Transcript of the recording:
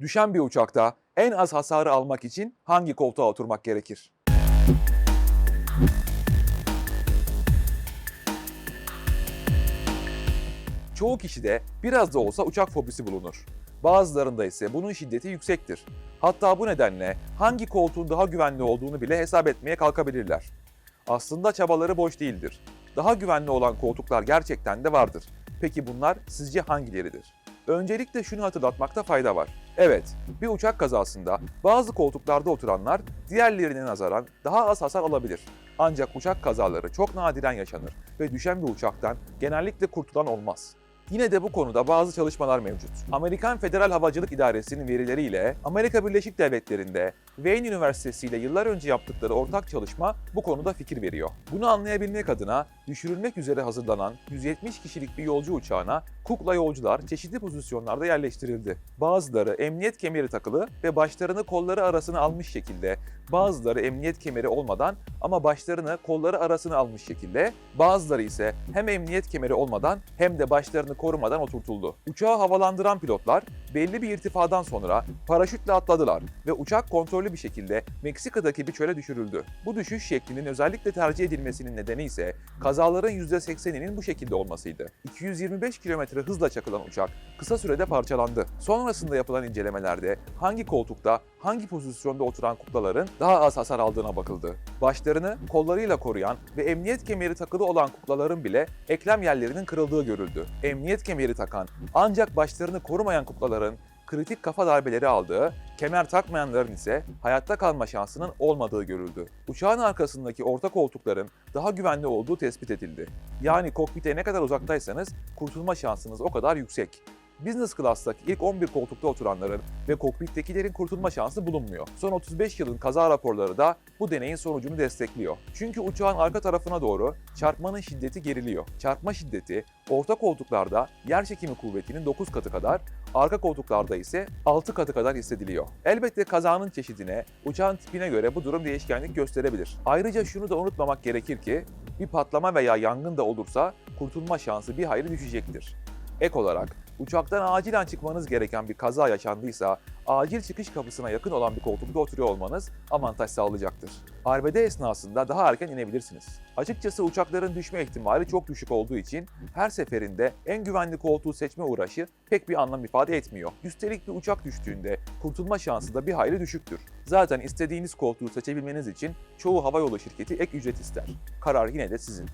Düşen bir uçakta en az hasarı almak için hangi koltuğa oturmak gerekir? Çoğu kişide biraz da olsa uçak fobisi bulunur. Bazılarında ise bunun şiddeti yüksektir. Hatta bu nedenle hangi koltuğun daha güvenli olduğunu bile hesap etmeye kalkabilirler. Aslında çabaları boş değildir. Daha güvenli olan koltuklar gerçekten de vardır. Peki bunlar sizce hangileridir? Öncelikle şunu hatırlatmakta fayda var. Evet, bir uçak kazasında bazı koltuklarda oturanlar diğerlerine nazaran daha az hasar alabilir. Ancak uçak kazaları çok nadiren yaşanır ve düşen bir uçaktan genellikle kurtulan olmaz. Yine de bu konuda bazı çalışmalar mevcut. Amerikan Federal Havacılık İdaresi'nin verileriyle Amerika Birleşik Devletleri'nde Wayne Üniversitesi ile yıllar önce yaptıkları ortak çalışma bu konuda fikir veriyor. Bunu anlayabilmek adına düşürülmek üzere hazırlanan 170 kişilik bir yolcu uçağına kukla yolcular çeşitli pozisyonlarda yerleştirildi. Bazıları emniyet kemeri takılı ve başlarını kolları arasına almış şekilde, bazıları emniyet kemeri olmadan ama başlarını kolları arasına almış şekilde, bazıları ise hem emniyet kemeri olmadan hem de başlarını korumadan oturtuldu. Uçağı havalandıran pilotlar belli bir irtifadan sonra paraşütle atladılar ve uçak kontrollü bir şekilde Meksika'daki bir çöle düşürüldü. Bu düşüş şeklinin özellikle tercih edilmesinin nedeni ise kazaların %80'inin bu şekilde olmasıydı. 225 km hızla çakılan uçak kısa sürede parçalandı. Sonrasında yapılan incelemelerde hangi koltukta, hangi pozisyonda oturan kuklaların daha az hasar aldığına bakıldı. Başlarını kollarıyla koruyan ve emniyet kemeri takılı olan kuklaların bile eklem yerlerinin kırıldığı görüldü. Emniyet kemeri takan ancak başlarını korumayan kuklaların kritik kafa darbeleri aldığı, kemer takmayanların ise hayatta kalma şansının olmadığı görüldü. Uçağın arkasındaki orta koltukların daha güvenli olduğu tespit edildi. Yani kokpite ne kadar uzaktaysanız kurtulma şansınız o kadar yüksek. Business class'taki ilk 11 koltukta oturanların ve kokpittekilerin kurtulma şansı bulunmuyor. Son 35 yılın kaza raporları da bu deneyin sonucunu destekliyor. Çünkü uçağın arka tarafına doğru çarpmanın şiddeti geriliyor. Çarpma şiddeti orta koltuklarda yer çekimi kuvvetinin 9 katı kadar, arka koltuklarda ise 6 katı kadar hissediliyor. Elbette kazanın çeşidine, uçağın tipine göre bu durum değişkenlik gösterebilir. Ayrıca şunu da unutmamak gerekir ki bir patlama veya yangın da olursa kurtulma şansı bir hayli düşecektir. Ek olarak uçaktan acilen çıkmanız gereken bir kaza yaşandıysa acil çıkış kapısına yakın olan bir koltukta oturuyor olmanız avantaj sağlayacaktır. Arbede esnasında daha erken inebilirsiniz. Açıkçası uçakların düşme ihtimali çok düşük olduğu için her seferinde en güvenli koltuğu seçme uğraşı pek bir anlam ifade etmiyor. Üstelik bir uçak düştüğünde kurtulma şansı da bir hayli düşüktür. Zaten istediğiniz koltuğu seçebilmeniz için çoğu havayolu şirketi ek ücret ister. Karar yine de sizin.